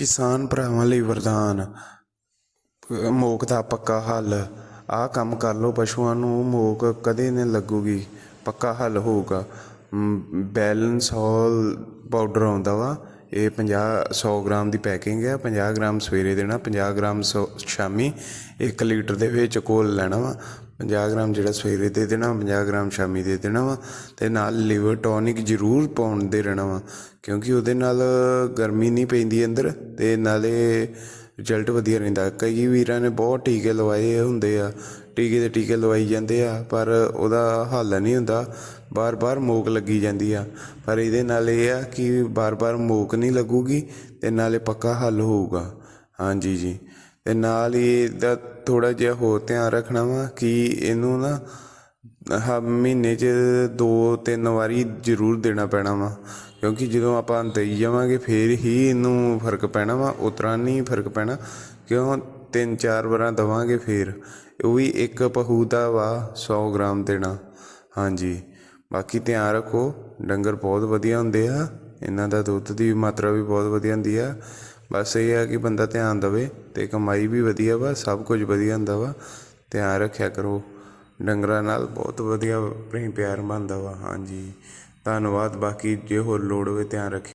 ਕਿਸਾਨ ਭਰਾਵਾਂ ਲਈ ਵਰਦਾਨ। ਮੋਕ ਦਾ ਪੱਕਾ ਹੱਲ। ਆਹ ਕੰਮ ਕਰ ਲਓ, ਪਸ਼ੂਆਂ ਨੂੰ ਮੋਕ ਕਦੇ ਨਹੀਂ ਲੱਗੂਗੀ, ਪੱਕਾ ਹੱਲ ਹੋਊਗਾ। ਬੈਲੈਂਸ ਹੌਲ ਪਾਊਡਰ ਆਉਂਦਾ ਵਾ, ਇਹ 50 100 ਗ੍ਰਾਮ ਦੀ ਪੈਕਿੰਗ ਹੈ 50 ਗ੍ਰਾਮ ਸਵੇਰੇ ਦੇਣਾ 50 ਗ੍ਰਾਮ ਸੌ- ਸ਼ਾਮੀ 1 ਲੀਟਰ ਦੇ ਵਿੱਚ ਕੋਲ ਲੈਣਾ ਵਾ। 50 ਗ੍ਰਾਮ ਜਿਹੜਾ ਸਵੇਰੇ ਦੇ ਦੇਣਾ 50 ਗ੍ਰਾਮ ਸ਼ਾਮੀ ਦੇ ਦੇਣਾ ਵਾ। ਤੇ ਨਾਲ ਲਿਵਰ ਟੌਨਿਕ ਜ਼ਰੂਰ ਪਾਉਣ ਦੇ ਰਹਿਣਾ ਵਾ, ਕਿਉਂਕਿ ਉਹਦੇ ਨਾਲ ਗਰਮੀ ਨਹੀਂ ਪੈਂਦੀ ਅੰਦਰ। ਅਤੇ ਨਾਲੇ ਰਿਜ਼ਲਟ ਵਧੀਆ ਰਹਿੰਦਾ। ਕਈ ਵੀਰਾਂ ਨੇ ਬਹੁਤ ਟੀਕੇ ਲਵਾਏ ਹੁੰਦੇ ਆ। ਟੀਕੇ ਦੇ ਟੀਕੇ ਲਵਾਈ ਜਾਂਦੇ ਆ, ਪਰ ਉਹਦਾ ਹੱਲ ਨਹੀਂ ਹੁੰਦਾ। ਬਾਰ-ਬਾਰ ਮੋਕ ਲੱਗੀ ਜਾਂਦੀ ਆ। ਪਰ ਇਹਦੇ ਨਾਲ ਇਹ ਆ ਕਿ ਬਾਰ-ਬਾਰ ਮੋਕ ਨਹੀਂ ਲੱਗੂਗੀ ਤੇ ਨਾਲੇ ਪੱਕਾ ਹੱਲ ਹੋਊਗਾ। ਹਾਂਜੀ ਜੀ। ਤੇ ਨਾਲ ਹੀ ਇਹਦਾ ਥੋੜਾ ਜਿਹਾ ਹੋਰ ਧਿਆਨ ਰੱਖਣਾ ਵਾ ਕਿ ਇਹਨੂੰ ਨਾ ਹ, ਮਹੀਨੇ 'ਚ ਦੋ ਤਿੰਨ ਵਾਰੀ ਜ਼ਰੂਰ ਦੇਣਾ ਪੈਣਾ ਵਾ। ਕਿਉਂਕਿ ਜਦੋਂ ਆਪਾਂ ਦੇਈ ਜਾਵਾਂਗੇ, ਫੇਰ ਹੀ ਇਹਨੂੰ ਫ਼ਰਕ ਪੈਣਾ ਵਾ। ਉਤਰਾ ਨਹੀਂ ਫ਼ਰਕ ਪੈਣਾ। ਕਿਉਂ? ਤਿੰਨ ਚਾਰ ਵਾਰਾਂ ਦਵਾਂਗੇ ਫੇਰ। ਉਹ ਵੀ ਇੱਕ ਪਹੂ ਦਾ ਵਾ 100 ਗ੍ਰਾਮ ਦੇਣਾ। ਹਾਂਜੀ। ਬਾਕੀ ਧਿਆਨ ਰੱਖੋ, ਡੰਗਰ ਬਹੁਤ ਵਧੀਆ ਹੁੰਦੇ ਆ। ਇਹਨਾਂ ਦਾ ਦੁੱਧ ਦੀ ਮਾਤਰਾ ਵੀ ਬਹੁਤ ਵਧੀਆ ਹੁੰਦੀ ਆ। ਬਸ ਇਹ ਆ ਕਿ ਬੰਦਾ ਧਿਆਨ ਦੇਵੇ ਤੇ ਕਮਾਈ ਵੀ ਵਧੀਆ ਵਾ, ਸਭ ਕੁਝ ਵਧੀਆ ਹੁੰਦਾ ਵਾ। ਧਿਆਨ ਰੱਖਿਆ ਕਰੋ। ਡੰਗਰਾਂ ਨਾਲ ਬਹੁਤ ਵਧੀਆ ਪ੍ਰੇਮ ਪਿਆਰ ਬਣਦਾ ਵਾ। ਹਾਂਜੀ। ਧੰਨਵਾਦ। ਬਾਕੀ ਜੇ ਹੋਰ ਲੋੜ ਹੋਵੇ ਧਿਆਨ ਰੱਖਿਓ।